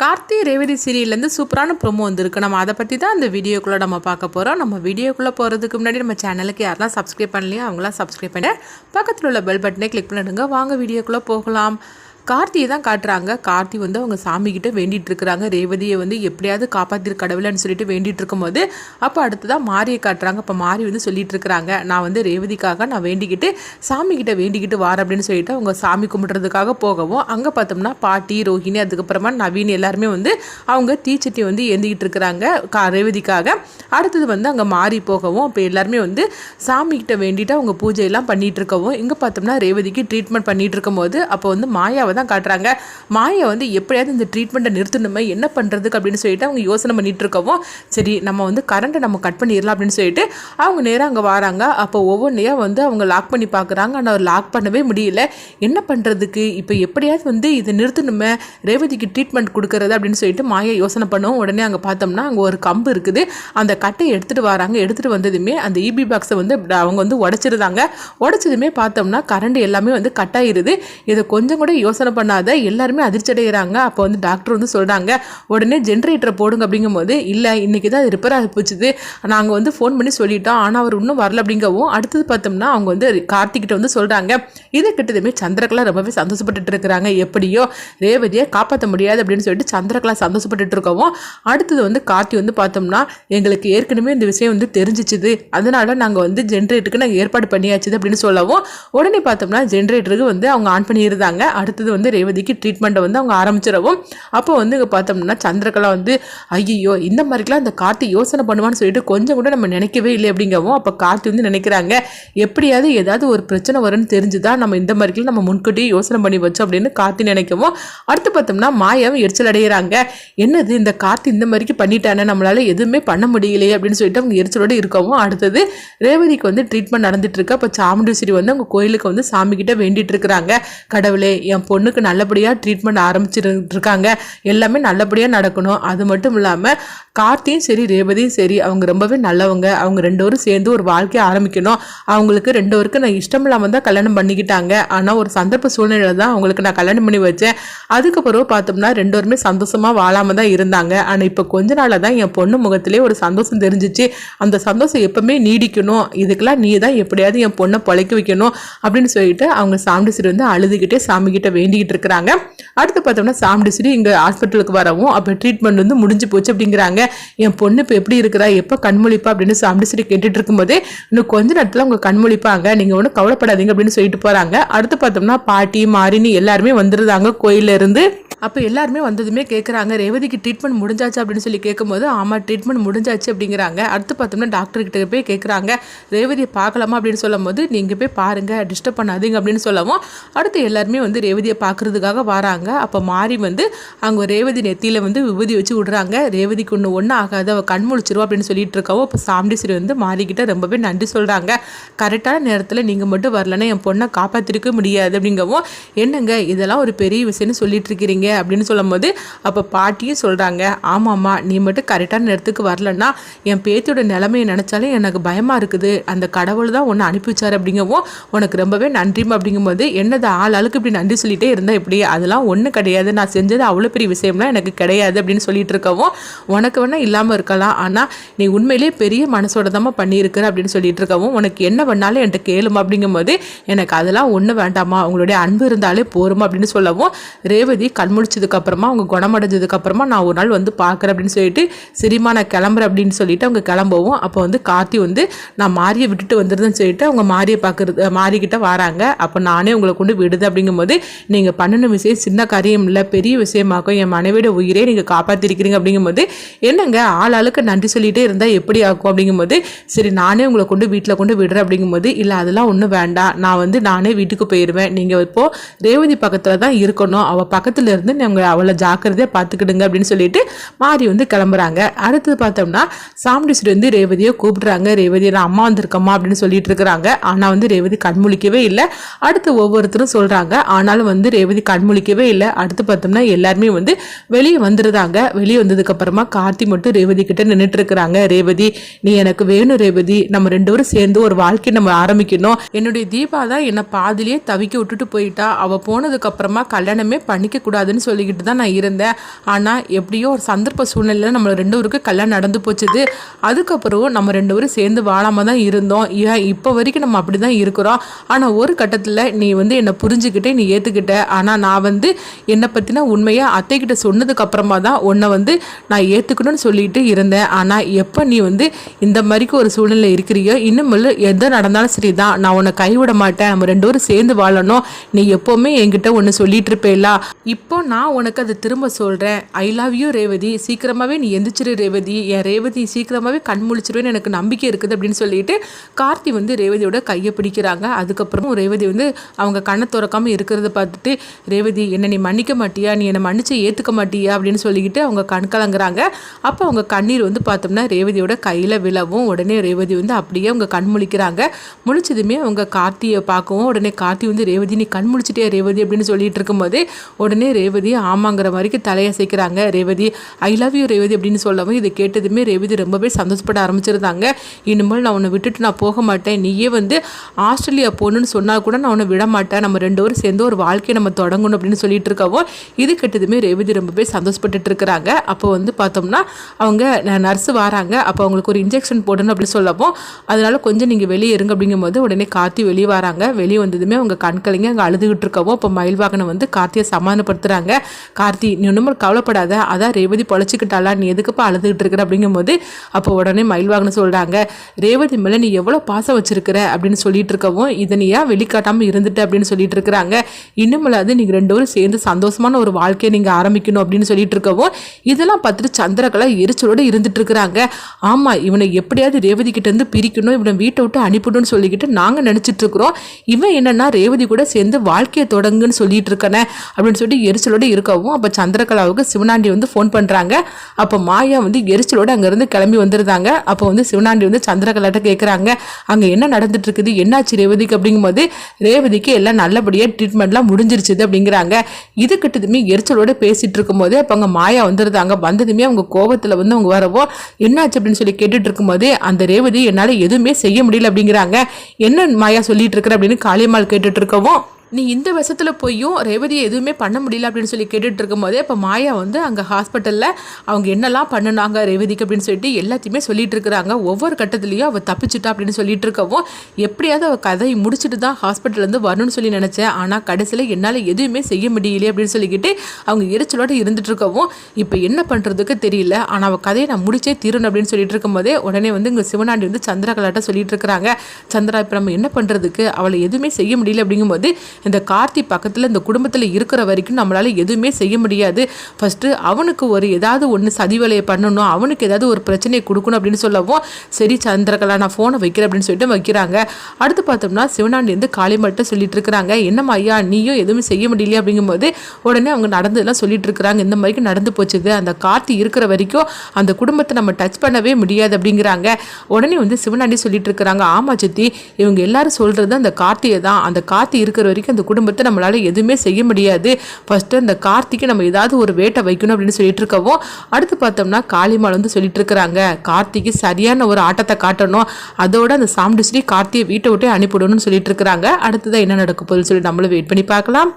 கார்த்தி ரேவதி சீரியல்லேருந்து சூப்பரான ப்ரொமோ வந்திருக்கு. நம்ம அதை பற்றி தான் அந்த வீடியோக்குள்ளே நம்ம பார்க்க போகிறோம் நம்ம வீடியோக்குள்ளே போகிறதுக்கு முன்னாடி நம்ம சேனலுக்கு யாரெல்லாம் சப்ஸ்கிரைப் பண்ணலையோ அவங்களாம் சப்ஸ்கிரைப் பண்ணி பக்கத்தில் உள்ள பெல் பட்டனை கிளிக் பண்ணிடுங்க. வாங்க வீடியோக்குள்ளே போகலாம். கார்த்தியை தான் காட்டுறாங்க. கார்த்தி வந்து அவங்க சாமிக்கிட்ட வேண்டிகிட்டு வேண்டிட்டு இருக்கிறாங்க ரேவதியை வந்து எப்படியாவது காப்பாற்றிரு கடவுளைன்னு சொல்லிட்டு வேண்டிட்டு இருக்கும்போது அப்போ அடுத்ததான் மாரியை காட்டுறாங்க. அப்போ மாரி வந்து சொல்லிட்டு இருக்கிறாங்க நான் வந்து ரேவதிக்காக நான் வேண்டிக்கிட்டு சாமிக்கிட்ட வேண்டிக்கிட்டு வார அப்படின்னு சொல்லிட்டு அவங்க சாமி கும்பிட்றதுக்காக போகவும் அங்கே பார்த்தோம்னா பாட்டி ரோஹிணி அதுக்கப்புறமா நவீன் எல்லாருமே வந்து அவங்க தீச்சட்டி வந்து ஏந்திக்கிட்டு இருக்கிறாங்க கா ரேவதிக்காக. அடுத்தது வந்து அங்கே மாறி போகவும் இப்போ எல்லாருமே வந்து சாமிக்கிட்ட வேண்டிட்டு அவங்க பூஜையெல்லாம் பண்ணிட்டு இருக்கவும் இங்கே பார்த்தோம்னா ரேவதிக்கு ட்ரீட்மெண்ட் பண்ணிட்டு இருக்கும்போது அப்போ வந்து மாயாவை தான் காட்டுறாங்க. மாயை வந்து எப்படியாவது இந்த ட்ரீட்மெண்ட்டை நிறுத்தணுமே என்ன பண்ணுறதுக்கு அப்படின்னு சொல்லிட்டு அவங்க யோசனை பண்ணிட்டு இருக்கவும் சரி நம்ம வந்து கரண்ட்டை நம்ம கட் பண்ணிடலாம் அப்படின்னு சொல்லிட்டு அவங்க நேராக அங்கே வராங்க. அப்போ ஒவ்வொன்றையாக வந்து அவங்க லாக் பண்ணி பார்க்குறாங்க ஆனால் லாக் பண்ணவே முடியல. என்ன பண்ணுறதுக்கு இப்போ எப்படியாவது வந்து இதை நிறுத்தணுமே ரேவதிக்கு ட்ரீட்மெண்ட் கொடுக்கறது அப்படின்னு சொல்லிட்டு மாயை யோசனை பண்ணுவோம் உடனே அங்கே பார்த்தோம்னா அங்கே ஒரு கம்பு இருக்குது. அந்த கட்டையை எடுத்துகிட்டு வராங்க. எடுத்துகிட்டு வந்ததுமே அந்த இபி பாக்ஸை வந்து அவங்க வந்து உடச்சிருந்தாங்க. உடச்சதுமே பார்த்தோம்னா கரண்ட் எல்லாமே வந்து கட் ஆயிருது. இதை கொஞ்சம் கூட யோசனை பண்ணாத எல்லாருமே அதிர்ச்சி அடைகிறாங்க அப்போ வந்து டாக்டர் வந்து சொல்கிறாங்க உடனே ஜென்ரேட்டரை போடுங்க அப்படிங்கும்போது இல்லை இன்றைக்கி தான் ரிப்பேர் ஆகி போச்சுது. நாங்கள் வந்து ஃபோன் பண்ணி சொல்லிட்டோம். ஆனால் அவர் இன்னும் வரல அப்படிங்கவும் அடுத்தது பார்த்தோம்னா அவங்க வந்து கார்த்திகிட்ட வந்து சொல்கிறாங்க இதை கிட்டதுமே சந்திரகலா ரொம்பவே சந்தோஷப்பட்டுட்டு இருக்கிறாங்க. எப்படியோ ரேவதியை காப்பாற்ற முடியாது அப்படின்னு சொல்லிட்டு சந்திரகலா சந்தோஷப்பட்டுட்டு இருக்கவும் அடுத்தது வந்து கார்த்தி வந்து பார்த்தோம்னா எங்களுக்கு ஏற்கனவே இந்த விஷயம் வந்து தெரிஞ்சிச்சுது. அதனால நாங்கள் வந்து ஜென்ரேட்டருக்கு நாங்கள் ஏற்பாடு பண்ணியாச்சுது அப்படின்னு சொல்லவும் உடனே பார்த்தோம்னா ஜென்ரேட்டருக்கு வந்து அவங்க ஆன் பண்ணியிருந்தாங்க. அடுத்தது வந்து ரேவதிக்கு ட்ரீட்மெண்ட்டை வந்து அவங்க ஆரம்பிச்சிடவும் அப்போ வந்து இங்கே பார்த்தோம்னா சந்திரகலா வந்து ஐயோ இந்த மாதிரிலாம் அந்த கார்த்தி யோசனை பண்ணுவான்னு சொல்லிட்டு கொஞ்சம் கூட நம்ம நினைக்கவே இல்லை அப்படிங்கவும் அப்போ கார்த்தி வந்து நினைக்கிறாங்க. எப்படியாவது ஏதாவது ஒரு பிரச்சனை வரும்னு தெரிஞ்சுதான் நம்ம இந்த மாதிரிலாம் நம்ம முன்கூட்டியே யோசனை பண்ணி வச்சோம் அப்படின்னு கார்த்தி நினைக்கவும் அடுத்து பார்த்தோம்னா மாயாவும் எரிச்சல் அடைகிறாங்க. என்னது இந்த கார்த்தி இந்த மாதிரிக்கு பண்ணிட்டானே? நம்மளால எதுவுமே பண்ண முடியலையே அப்படின்னு சொல்லிட்டு அவங்க எரிச்சலோடு இருக்கவும் அடுத்தது ரேவதிக்கு வந்து ட்ரீட்மெண்ட் நடந்துட்டு இருக்கு. அப்போ சாமுண்டீஸ்வரி வந்து அவங்க கோயிலுக்கு வந்து சாமிக்கிட்ட வேண்டிட்டு இருக்கிறாங்க. கடவுளே என் பொண்ணுக்கு நல்லபடியாக ட்ரீட்மெண்ட் ஆரம்பிச்சிட்டு இருக்காங்க எல்லாமே நல்லபடியாக நடக்கணும். அது மட்டும் இல்லாமல் கார்த்தியும் சரி ரேவதியும் சரி அவங்க ரொம்பவே நல்லவங்க. அவங்க ரெண்டு பேரும் சேர்ந்து ஒரு வாழ்க்கையை ஆரம்பிக்கணும். அவங்களுக்கு ரெண்டு பேருக்கு நான் இஷ்டம் இல்லாமல் தான் கல்யாணம் பண்ணிக்கிட்டாங்க. ஆனால் ஒரு சந்தர்ப்ப சூழ்நிலை தான் அவங்களுக்கு நான் கல்யாணம் பண்ணி வச்சேன். அதுக்கப்புறம் பார்த்தோம்னா ரெண்டு பேருமே சந்தோஷமாக வாழாமல் தான் இருந்தாங்க. ஆனால் இப்போ கொஞ்ச நாளாக தான் என் பொண்ணு முகத்திலே ஒரு சந்தோஷம் தெரிஞ்சிச்சு. அந்த சந்தோஷம் எப்பவுமே நீடிக்கணும். இதுக்கெல்லாம் நீ தான் எப்படியாவது என் பொண்ணை பொழைக்க வைக்கணும் அப்படின்னு சொல்லிட்டு அவங்க சாமிடிசிரி வந்து அழுதுகிட்டே சாமிக்கிட்ட வே வேண்டிக்கிட்டு இருக்கிறாங்க. அடுத்து பார்த்தோம்னா சாமிடிசிரி இங்கே ஹாஸ்பிட்டலுக்கு வரவும் அப்போ ட்ரீட்மெண்ட் வந்து முடிஞ்சு போச்சு அப்படிங்கிறாங்க. என் பொண்ணு இப்போ எப்படி இருக்கிறா எப்போ கண்மொழிப்பா அப்படின்னு சாமிடிசிரி கேட்டுட்டு இருக்கும்போதே இன்னும் கொஞ்ச நேரத்தில் அவங்க கண்மொழிப்பாங்க நீங்கள் ஒன்றும் கவலைப்படாதீங்க அப்படின்னு சொல்லிட்டு போகிறாங்க அடுத்து பார்த்தோம்னா பாட்டி மாரினி எல்லாருமே வந்துருந்தாங்க கோயில்ல இருந்து. அப்போ எல்லாருமே வந்ததுமே கேட்குறாங்க ரேவதிக்கு ட்ரீட்மெண்ட் முடிஞ்சாச்சு அப்படின்னு சொல்லி கேட்கும்போது ஆமாம் ட்ரீட்மெண்ட் முடிஞ்சாச்சு அப்படிங்கிறாங்க. அடுத்து பார்த்தோம்னா டாக்டர்கிட்ட போய் கேட்குறாங்க ரேவதியை பார்க்கலாமா அப்படின்னு சொல்லும் போது நீங்கள் போய் பாருங்கள் டிஸ்டர்ப் பண்ணாதீங்க அப்படின்னு சொல்லவும் அடுத்து எல்லாருமே வந்து ரேவதியை பார்க்குறதுக்காக வராங்க. அப்போ மாறி வந்து அவங்க ரேவதி நெத்தியில் வந்து விபதி வச்சு விடுறாங்க. ரேவதிக்கு ஒன்று ஒன்றும் ஆகாது அவள் கண் முழிச்சிருவா அப்படின்னு சொல்லிட்டு இருக்கவோ இப்போ சாம்டிசிரி வந்து மாறிக்கிட்ட ரொம்பவே நன்றி சொல்கிறாங்க கரெக்டான நேரத்தில் நீங்கள் மட்டும் வரலன்னா என் பொண்ணை காப்பாற்றிருக்க முடியாது அப்படிங்கவும் என்னங்க இதெல்லாம் ஒரு பெரிய விஷயம்னு சொல்லிட்டு இருக்கிறீங்க. அப்படின்னு சொல்லும்போது அப்போ பாட்டியும் சொல்கிறாங்க ஆமாம்மா நீ மட்டும் கரெக்டான நேரத்துக்கு வரலன்னா என் பேத்தியோட நிலைமையை நினச்சாலே எனக்கு பயமாக இருக்குது. அந்த கடவுள் தான் உன்னை அனுப்பிச்சார் அப்படிங்கவும் உனக்கு ரொம்பவே நன்றிமா அப்படிங்கும்போது என்னது ஆள் ஆளுக்கு இப்படி நன்றி சொல்லிட்டே இருந்தால் இப்படி அதெல்லாம் ஒன்றும் கிடையாது. நான் செஞ்சது அவ்வளோ பெரிய விஷயம்லாம் எனக்கு கிடையாது அப்படின்னு சொல்லிட்டு இருக்கவும் உனக்கு வேணால் இல்லாமல் இருக்கலாம். ஆனால் நீ உண்மையிலேயே பெரிய மனசோட தான் பண்ணியிருக்கிற அப்படின்னு சொல்லிட்டு இருக்கவும் உனக்கு என்ன பண்ணாலும் என்கிட்ட கேளுமா அப்படிங்கும்போது எனக்கு அதெல்லாம் ஒன்றும் வேண்டாமா உங்களுடைய அன்பு இருந்தாலே போருமா அப்படின்னு சொல்லவும் ரேவதி கண் முடிச்சதுக்கு அப்புறமா அவங்க குணமடைஞ்சதுக்கு அப்புறமா நான் ஒரு நாள் வந்து பார்க்குறேன் அப்படின்னு சொல்லிட்டு சரிம்மா நான் கிளம்புறேன் அப்படின்னு சொல்லிட்டு அவங்க கிளம்பவும். அப்போ வந்து கார்த்தி வந்து நான் மாரியை விட்டுட்டு வந்துருதுன்னு சொல்லிட்டு அவங்க மாரியை பார்க்குறது மாறிக்கிட்ட வராங்க. அப்போ நானே உங்களை கொண்டு விடுது அப்படிங்கும்போது நீங்கள் பண்ணின விஷயம் சின்ன காரியம் இல்லை பெரிய விஷயமாக்கும். என் மனைவியோட உயிரே நீங்கள் காப்பாற்றிருக்கிறீங்க அப்படிங்கும்போது என்னங்க ஆள் ஆளுக்கு நன்றி சொல்லிட்டே இருந்தால் எப்படி ஆகும் அப்படிங்கும்போது சரி நானே உங்களை கொண்டு வீட்டில் கொண்டு விடுறேன் அப்படிங்கும்போது இல்லை அதெல்லாம் ஒன்றும் வேண்டாம். நான் வந்து நானே வீட்டுக்கு போயிடுவேன் நீங்கள் இப்போது ரேவதி பக்கத்தில் தான் இருக்கணும். அவள் பக்கத்தில் இருந்து நீங்கள் அவளை ஜாக்கிரதையாக பார்த்துக்கிடுங்க அப்படின்னு சொல்லிட்டு மாறி வந்து கிளம்புறாங்க. அடுத்தது பார்த்தோம்னா சாமுண்டீஸ்வரி வந்து ரேவதியை கூப்பிடுறாங்க. ரேவதி நான் அம்மா வந்திருக்கம்மா அப்படின்னு சொல்லிட்டு இருக்கிறாங்க. ஆனால் வந்து ரேவதி கண்முழிக்கவே இல்லை. அடுத்து ஒவ்வொருத்தரும் சொல்கிறாங்க ஆனாலும் வந்து ரேவதி கண்முழிக்கவே இல்லை. அடுத்து பார்த்தோம்னா எல்லாருமே வந்து வெளியே வந்துருந்தாங்க வெளியே வந்ததுக்கப்புறமா கார்த்தி மட்டும் ரேவதி கிட்ட நின்றுட்டு இருக்கிறாங்க. ரேவதி நீ எனக்கு வேணும் ரேவதி. நம்ம ரெண்டு பேரும் சேர்ந்து ஒரு வாழ்க்கை நம்ம ஆரம்பிக்கணும். என்னுடைய தீபா தான் என்னை பாதிலேயே தவிக்க விட்டுட்டு போயிட்டா. அவள் போனதுக்கப்புறமா கல்யாணமே பண்ணிக்க கூடாதுன்னு முடியாதுன்னு சொல்லிக்கிட்டு தான் நான் இருந்தேன். ஆனால் எப்படியோ ஒரு சந்தர்ப்ப சூழ்நிலையில் நம்ம ரெண்டு பேருக்கு கல்யாணம் நடந்து போச்சுது. அதுக்கப்புறம் நம்ம ரெண்டு பேரும் சேர்ந்து வாழாமல் தான் இருந்தோம். ஏன் இப்போ வரைக்கும் நம்ம அப்படி தான் இருக்கிறோம். ஆனால் ஒரு கட்டத்தில் நீ வந்து என்னை புரிஞ்சுக்கிட்டே நீ ஏற்றுக்கிட்ட ஆனால் நான் வந்து என்னை பற்றின உண்மையாக அத்தைக்கிட்ட சொன்னதுக்கு அப்புறமா தான் உன்னை வந்து நான் ஏற்றுக்கணும்னு சொல்லிட்டு இருந்தேன். ஆனால் எப்போ நீ வந்து இந்த மாதிரிக்கு ஒரு சூழ்நிலை இருக்கிறியோ இன்னும் எது நடந்தாலும் சரி தான் நான் உன்னை கைவிட மாட்டேன். நம்ம ரெண்டு பேரும் சேர்ந்து வாழணும். நீ எப்போவுமே என்கிட்ட ஒன்று சொல்லிட்டு இருப்பேலா இப்போ நான் உனக்கு அதை திரும்ப சொல்கிறேன் ஐ லவ் யூ ரேவதி. சீக்கிரமாகவே நீ எந்திரிச்சிரு ரேவதி. என் ரேவதி சீக்கிரமாகவே கண் முழிச்சிருவேன்னு எனக்கு நம்பிக்கை இருக்குது அப்படின்னு சொல்லிட்டு கார்த்தி வந்து ரேவதியோட கையை பிடிக்கிறாங்க. அதுக்கப்புறமும் ரேவதி வந்து அவங்க கண்ணை திறக்காமல் இருக்கிறத பார்த்துட்டு ரேவதி என்னை நீ மன்னிக்க மாட்டியா? நீ என்னை மன்னிச்சு ஏற்றுக்க மாட்டியா? அப்படின்னு சொல்லிக்கிட்டு அவங்க கண் கலங்குறாங்க. அப்போ அவங்க கண்ணீர் வந்து பார்த்தோம்னா ரேவதியோட கையில் விழவும். உடனே ரேவதி வந்து அப்படியே அவங்க கண் முழிக்கிறாங்க. முழிச்சதுமே அவங்க கார்த்தியை பார்க்கவும். உடனே கார்த்தி வந்து ரேவதி நீ கண் முழிச்சிட்டியா ரேவதி? அப்படின்னு சொல்லிட்டு இருக்கும்போது உடனே ரேவதி ஆமாங்கிற மாதிரிக்கு தலையசைக்கிறாங்க Revathi I love you Revathi அப்படின்னு சொல்லவும் இதை கேட்டதுமே ரேவதி ரொம்பவே சந்தோஷப்பட ஆரம்பிச்சிருந்தாங்க. இனிமேல் நான் உன்னை விட்டுட்டு நான் போக மாட்டேன். நீயே வந்து ஆஸ்திரேலியா போகணுன்னு சொன்னால் கூட நான் உன்னை விட மாட்டேன். நம்ம ரெண்டு பேரும் சேர்ந்து ஒரு வாழ்க்கையை நம்ம தொடங்கணும் அப்படின்னு சொல்லிட்டு இருக்கவும் இது கேட்டதுமே ரேவதி ரொம்பவே சந்தோஷப்பட்டுட்டு இருக்கிறாங்க. அப்போ வந்து பார்த்தோம்னா அவங்க நர்ஸு வராங்க. அப்போ அவங்களுக்கு ஒரு இன்ஜெக்ஷன் போடணும் அப்படின்னு சொல்லவும் அதனால கொஞ்சம் நீங்கள் வெளியே இருங்க அப்படிங்கும்போது உடனே கார்த்தி வெளியே வராங்க. வெளியே வந்ததுமே அவங்க கண்களைங்க அங்கே அழுதுகிட்டு இருக்கவும் அப்போ மயில் வாகனம் வந்து கார்த்தியை சமாதானப்படுத்துகிறாங்க கார்த்தி நீ ஒன்றும் கவலைப்படாத. அதான் ரேவதி பொழைச்சிக்கிட்டாளா? நீ எதுக்குப்பா அழுதுகிட்டு இருக்கிற? அப்படிங்கும்போது அப்போ உடனே மயில்வாகனு சொல்கிறாங்க ரேவதி மேலே நீ எவ்வளோ பாசம் வச்சிருக்கிற? அப்படின்னு சொல்லிட்டு இருக்கவும் இதை நீ ஏன் வெளிக்காட்டாமல் இருந்துட்டு? அப்படின்னு சொல்லிட்டு இருக்கிறாங்க இன்னுமில்லாது நீங்கள் ரெண்டு பேரும் சேர்ந்து சந்தோஷமான ஒரு வாழ்க்கையை நீங்கள் ஆரம்பிக்கணும் அப்படின்னு சொல்லிட்டு இருக்கவும் இதெல்லாம் பார்த்துட்டு சந்திரகலா எரிச்சலோடு இருந்துட்டு இருக்கிறாங்க ஆமாம் இவனை எப்படியாவது ரேவதி கிட்டேருந்து பிரிக்கணும் இவனை வீட்டை விட்டு அனுப்பிடணும்னு சொல்லிக்கிட்டு நாங்கள் நினச்சிட்டு இருக்கிறோம் இவன் என்னன்னா ரேவதி கூட சேர்ந்து வாழ்க்கையை தொடங்குன்னு சொல்லிட்டு இருக்கனே அப்படின்னு சொல்லிட்டு எரிச்சலோடு இருக்கவும் அப்போ சந்திரகலாவுக்கு சிவனாண்டி வந்து ஃபோன் பண்ணுறாங்க அப்போ மாயா வந்து எரிச்சலோடு அங்கேருந்து கிளம்பி வந்திருந்தாங்க. அப்போ வந்து சிவனாண்டி வந்து சந்திரகலாட்ட கேட்குறாங்க அங்கே என்ன நடந்துட்டு இருக்குது என்னாச்சு ரேவதிக்கு அப்படிங்கும்போது ரேவதிக்கு எல்லாம் நல்லபடியாக ட்ரீட்மெண்ட்லாம் முடிஞ்சிருச்சுது அப்படிங்கிறாங்க. இது கிட்டதுமே எரிச்சலோடு பேசிகிட்டு இருக்கும்போது அப்போ அங்கே மாயா வந்துருந்தாங்க. வந்ததுமே அவங்க கோபத்தில் வந்து அவங்க வரவோ என்னாச்சு? அப்படின்னு சொல்லி கேட்டுட்டு இருக்கும்போது அந்த ரேவதி என்னால் எதுவுமே செய்ய முடியல அப்படிங்கிறாங்க. என்ன மாயா சொல்லிட்டு இருக்கிற அப்படின்னு காளியம்மாள் கேட்டுட்டு இருக்கவும் நீ இந்த விஷத்தில் போயும் ரேவதியை எதுவுமே பண்ண முடியல அப்படின்னு சொல்லி கேட்டுட்டு இருக்கும்போதே இப்போ மாயா வந்து அங்கே ஹாஸ்பிட்டலில் அவங்க என்னெல்லாம் பண்ணினாங்க ரேவதிக்கு அப்படின்னு சொல்லிட்டு எல்லாத்தையுமே சொல்லிட்டு இருக்கிறாங்க. ஒவ்வொரு கட்டத்துலேயும் அவள் தப்பிச்சிட்டா அப்படின்னு சொல்லிட்டு இருக்கவும் எப்படியாவது அவள் கதையை முடிச்சுட்டு தான் ஹாஸ்பிட்டல்லேருந்து வரணும்னு சொல்லி நினச்சேன். ஆனால் கடைசியில் என்னால் எதுவுமே செய்ய முடியலையே அப்படின்னு சொல்லிக்கிட்டு அவங்க எரிச்சலோடு இருந்துட்டு இருக்கவும் இப்போ என்ன பண்ணுறதுக்கு தெரியல. ஆனால் அவள் கதையை நான் முடிச்சே தீரணும் அப்படின்னு சொல்லிட்டு இருக்கும்போதே உடனே வந்து இங்கே சிவனாண்டி வந்து சந்திரகலாட்ட சொல்லிட்டு இருக்கிறாங்க. சந்திரா இப்போ நம்ம என்ன பண்ணுறதுக்கு அவளை எதுவுமே செய்ய முடியல அப்படிங்கும்போது இந்த கார்த்தி பக்கத்தில் இந்த குடும்பத்தில் இருக்கிற வரைக்கும் நம்மளால் எதுவுமே செய்ய முடியாது. ஃபஸ்ட்டு அவனுக்கு ஒரு ஏதாவது ஒன்று சதி வேலையை பண்ணணும் அவனுக்கு ஏதாவது ஒரு பிரச்சனையை கொடுக்கணும் அப்படின்னு சொல்லவும் சரி சந்திரகலா நான் ஃபோனை வைக்கிறேன் அப்படின்னு சொல்லிட்டு வைக்கிறாங்க. அடுத்து பார்த்தோம்னா சிவனாண்டி வந்து காளிமட்ட சொல்லிட்டு இருக்கிறாங்க. என்னம்மா ஐயா நீயும் எதுவுமே செய்ய முடியலையே? அப்படிங்கும்போது உடனே அவங்க நடந்ததெல்லாம் சொல்லிட்டு இருக்கிறாங்க. இந்த மாதிரிக்கு நடந்து போச்சுது. அந்த கார்த்தி இருக்கிற வரைக்கும் அந்த குடும்பத்தை நம்ம டச் பண்ணவே முடியாது அப்படிங்கிறாங்க. உடனே வந்து சிவனாண்டி சொல்லிட்டு இருக்கிறாங்க ஆமா சித்தி இவங்க எல்லாரும் சொல்றது அந்த கார்த்தியை தான் அந்த கார்த்தி இருக்கிற வரைக்கும் வரைக்கும் அந்த குடும்பத்தை நம்மளால் எதுவுமே செய்ய முடியாது. ஃபஸ்ட்டு அந்த கார்த்திகை நம்ம ஏதாவது ஒரு வேட்டை வைக்கணும் அப்படின்னு சொல்லிட்டு இருக்கவும் அடுத்து பார்த்தோம்னா காளிமால் வந்து சொல்லிட்டு இருக்கிறாங்க. கார்த்திக்கு சரியான ஒரு ஆட்டத்தை காட்டணும். அதோட அந்த சாமுண்டேஸ்வரி கார்த்தியை வீட்டை விட்டே அனுப்பிவிடணும்னு சொல்லிட்டு இருக்கிறாங்க. அடுத்ததான் என்ன நடக்க போகுதுன்னு சொல்லி நம்மளும் வெயிட் பண்ணி பார்க்கலாம்.